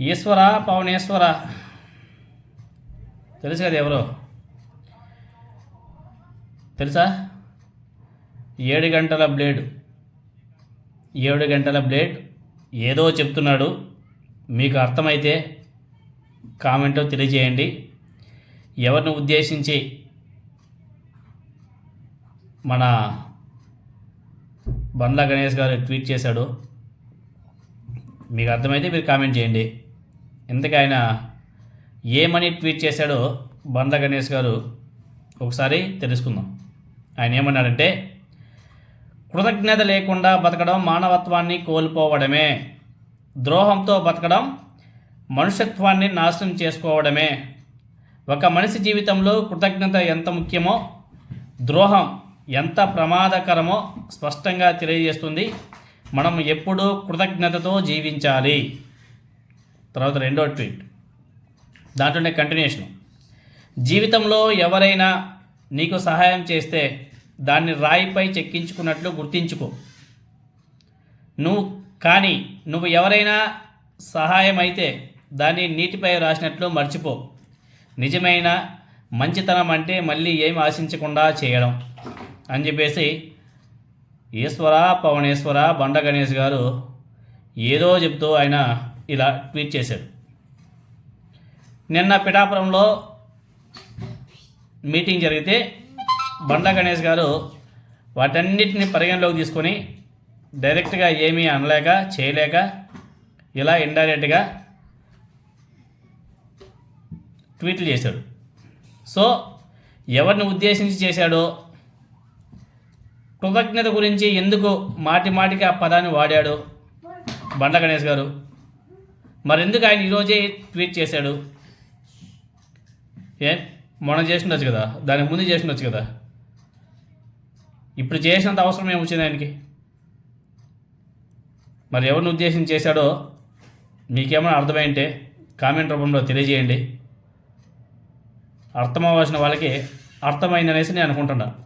ఈశ్వర పవనేశ్వర. తెలుసు కదా ఎవరు? తెలుసా? ఏడు గంటల బ్లేడ్. ఏడు గంటల బ్లేడ్ ఏదో చెప్తున్నాడు. మీకు అర్థమైతే కామెంట్ తెలియజేయండి. ఎవరిని ఉద్దేశించి మన బండ్ల గణేష్ గారు ట్వీట్ చేశాడు మీకు అర్థమైతే మీరు కామెంట్ చేయండి. ఇంతకీ ఆయన ఏమని ట్వీట్ చేశాడో బండ్ల గణేష్ గారు ఒకసారి తెలుసుకుందాం. ఆయన ఏమన్నాడంటే కృతజ్ఞత లేకుండా బతకడం మానవత్వాన్ని కోల్పోవడమే ద్రోహంతో బతకడం మనుష్యత్వాన్ని నాశనం చేసుకోవడమే. ఒక మనిషి జీవితంలో కృతజ్ఞత ఎంత ముఖ్యమో ద్రోహం ఎంత ప్రమాదకరమో స్పష్టంగా తెలియజేస్తుంది. మనం ఎప్పుడూ కృతజ్ఞతతో జీవించాలి. తర్వాత రెండో ట్వీట్. దాంట్లోనే కంటిన్యూషన్ జీవితంలో ఎవరైనా నీకు సహాయం చేస్తే దాన్ని రాయిపై చెక్కించుకున్నట్లు గుర్తించుకో. నువ్వు కానీ నువ్వు ఎవరైనా సహాయం అయితే దాన్ని నీటిపై రాసినట్లు మర్చిపో. నిజమైన మంచితనం అంటే మళ్ళీ ఏం ఆశించకుండా చేయడం అని చెప్పేసి ఈశ్వర పవనేశ్వర బండ గణేష్ గారు ఏదో చెప్తూ ఆయన ఇలా ట్వీట్ చేశారు నిన్న పిఠాపురంలో మీటింగ్ జరిగితే బండ గణేష్ గారు వాటన్నిటిని పరిగణలోకి తీసుకొని డైరెక్ట్గా ఏమీ అనలేక చేయలేక ఇలా ఇండైరెక్ట్గా ట్వీట్లు చేశాడు. సో ఎవరిని ఉద్దేశించి చేశాడో కృతజ్ఞత గురించి ఎందుకు మాటి మాటికి ఆ పదాన్ని వాడాడు బండ గణేష్ గారు? మరి ఎందుకు ఆయన ఈరోజే ట్వీట్ చేశాడు? ఏ? మొన్న చేసిండొచ్చు కదా. దానికి ముందు చేసిండొచ్చు కదా. ఇప్పుడు చేసినంత అవసరం ఏమొచ్చింది ఆయనకి? మరి ఎవరిని ఉద్దేశించి చేశాడో మీకేమైనా అర్థమైంటే కామెంట్ రూపంలో తెలియజేయండి. అర్థమవలసిన వాళ్ళకి అర్థమైందనేసి నేను అనుకుంటున్నాను